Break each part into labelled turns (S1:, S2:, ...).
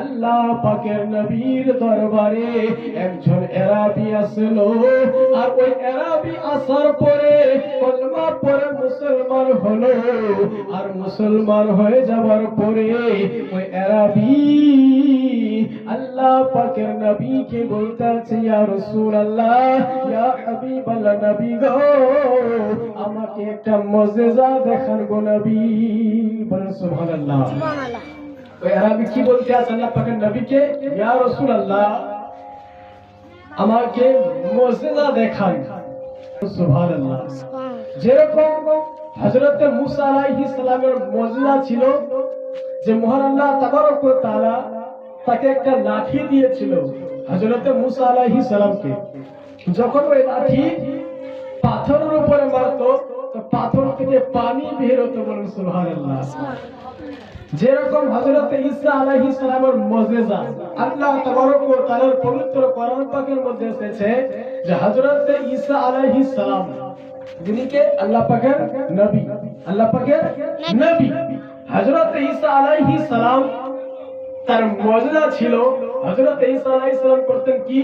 S1: আল্লাহ পাকের নবীর দরবারে একজন এরাবি আসলো। আর ওই এরাবি আসার পরে কলমা পরে মুসলমান হলো। আর মুসলমান হয়ে যাওয়ার পরে ওই এরাবি আল্লাহ পাকের নবীকে বলতে আছে, ইয়া রাসূলুল্লাহ, ইয়া হাবিবাল্লাহ নবী গো, আমাকে একটা মুজিজা দেখান গো নবী। বলেন সুবহানাল্লাহ। কি বলতে আছে আল্লাহ পাকের নবীকে? আমাকে দেখান। যেরকম মুসা সালামের ছিল, যে মহান আল্লাহ তাবারক তাকে একটা লাঠি দিয়েছিল হযরত মুসা আলাইহিস সালামকে। যখন ওই লাঠি থেকে পানি বের হতো বলেন সুবহানাল্লাহ। যেরকম হযরত ঈসা আলাইহিস সালামের মুজিজা আল্লাহ তাবারক ওয়া তাআলার পবিত্র কোরআন পাকের মধ্যে এসেছে যে হযরত ঈসা আলাইহিস সালাম যিনি কে? আল্লাহ পাকের নবী। আল্লাহ পাকের নবী। হযরত ঈসা আলাইহিস সালাম তার মুজিজা ছিল হযরত ঈসা আলাইহিস সালাম করতেন কি?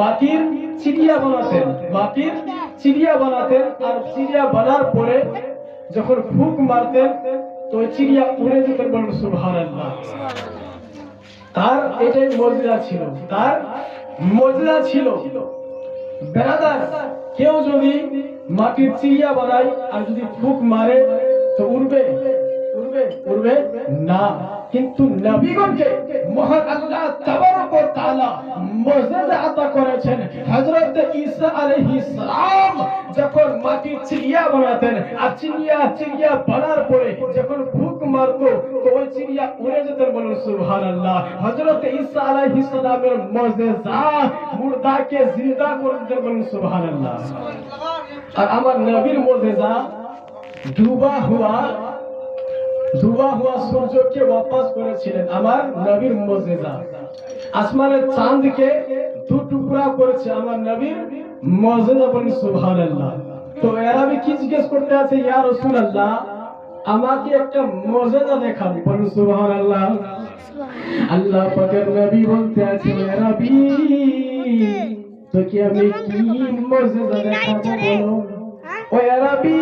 S1: মাটির চিড়িয়া বানাতেন। মাটির চিড়িয়া বানাতেন আর চিড়িয়া বানার পরে যখন ফুক মারতেন, তো চিড়িয়া উড়ে যেতেন বলেন, সুবহানাল্লাহ। তার এটাই মর্যাদা ছিল। তার মর্যাদা ছিল, বেড়াদার, কেউ যদি মাটির চিড়িয়া বানায় আর যদি ফুক মারে, তো উড়বে। উড়বে না। কিন্তু নবীগণকে মহান আল্লাহ তাবারক ওয়া তাআলা মুজিজা আতা করেছেন। হযরত ঈসা আলাইহিস সালাম যখন মাটির চিড়িয়া বানাতেন আর চিড়িয়া চিড়িয়া বানার পরে যখন মারতো ওই চিড়িয়া উড়ে বলুন সুবহানাল্লাহ। হযরত ঈসা আলাইহিস সালামের মুর্দাকে জিন্দা করে বলুন সুবহানাল্লাহ। আর আমার নবীর মুজিজা ডুবা হুয়া ডুবা হুয়া সূর্যকে ওয়াপাস করেছিলেন আমার নবীর মুজিজা। আসমানের চাঁদকে দু টুকরা করেছে আমার নবীর মুজিজা বলেন সুবহানাল্লাহ। তো এরাবি কি জিজ্ঞেস করতে আছে? ইয়া রাসূলুল্লাহ আমাকে একটা মুজিজা দেখান বলেন সুবহানাল্লাহ। আল্লাহ পাকের নবী বলতে আছে এরাবি তোকে আমি কি মুজিজা দেখাবো বলো? ও এরাবি